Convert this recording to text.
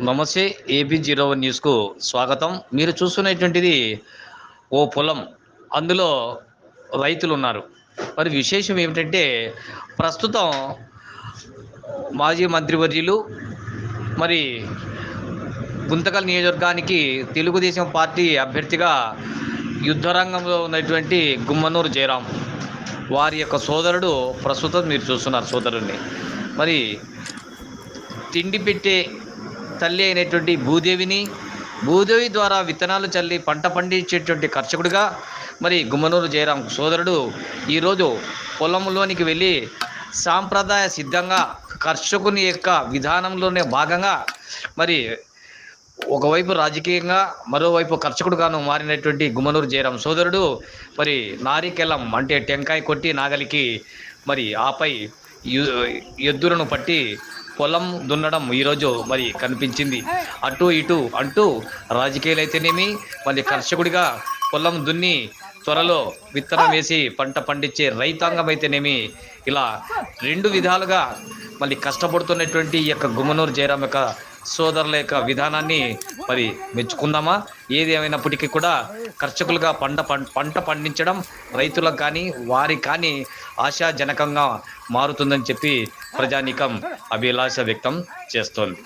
నమస్తే AP zero one న్యూస్కు స్వాగతం. మీరు చూస్తున్నటువంటిది ఓ పొలం అందులో రైతులు ఉన్నారు మరి విశేషం ఏమిటంటే ప్రస్తుతం మాజీ మంత్రివర్యులు మరి గుంతకల్ నియోజకవర్గానికి తెలుగుదేశం పార్టీ అభ్యర్థిగా యుద్ధరంగంలో ఉన్నటువంటి గుమ్మనూరు జయరాం వారి యొక్క సోదరుడు ప్రస్తుతం మీరు చూస్తున్నారు సోదరుడిని మరి తిండి పెట్టే తల్లి అయినటువంటి భూదేవిని భూదేవి ద్వారా విత్తనాలు చల్లి పంట పండించేటువంటి కర్షకుడిగా మరి గుమ్మనూరు జయరాం సోదరుడు ఈరోజు పొలంలోనికి వెళ్ళి సాంప్రదాయ సిద్ధంగా కర్షకుని యొక్క విధానంలోనే భాగంగా మరి ఒకవైపు రాజకీయంగా మరోవైపు కర్షకుడుగాను మారినటువంటి గుమ్మనూరు జయరాం సోదరుడు మరి నారికెలం అంటే టెంకాయ కొట్టి నాగలికి మరి ఆపై ఎద్దులను పట్టి పొలం దున్నడం ఈరోజు మరి కనిపించింది. అటు ఇటు అంటూ రాజకీయాలు అయితేనేమి మళ్ళీ కర్షకుడిగా పొలం దున్ని త్వరలో విత్తనం వేసి పంట పండించే రైతాంగం అయితేనేమి ఇలా రెండు విధాలుగా మళ్ళీ కష్టపడుతున్నటువంటి ఈ యొక్క గుమ్మనూరు జయరాం యొక్క సోదరుల యొక్క విధానాన్ని మరి మెచ్చుకుందామా? ఏది ఏమైనప్పటికీ కూడా కర్షకులుగా పంట పం- పంట పండించడం రైతులకు కానీ వారి కానీ ఆశాజనకంగా మారుతుందని చెప్పి ప్రజానీకం అభిలాష వ్యక్తం చేస్తోంది.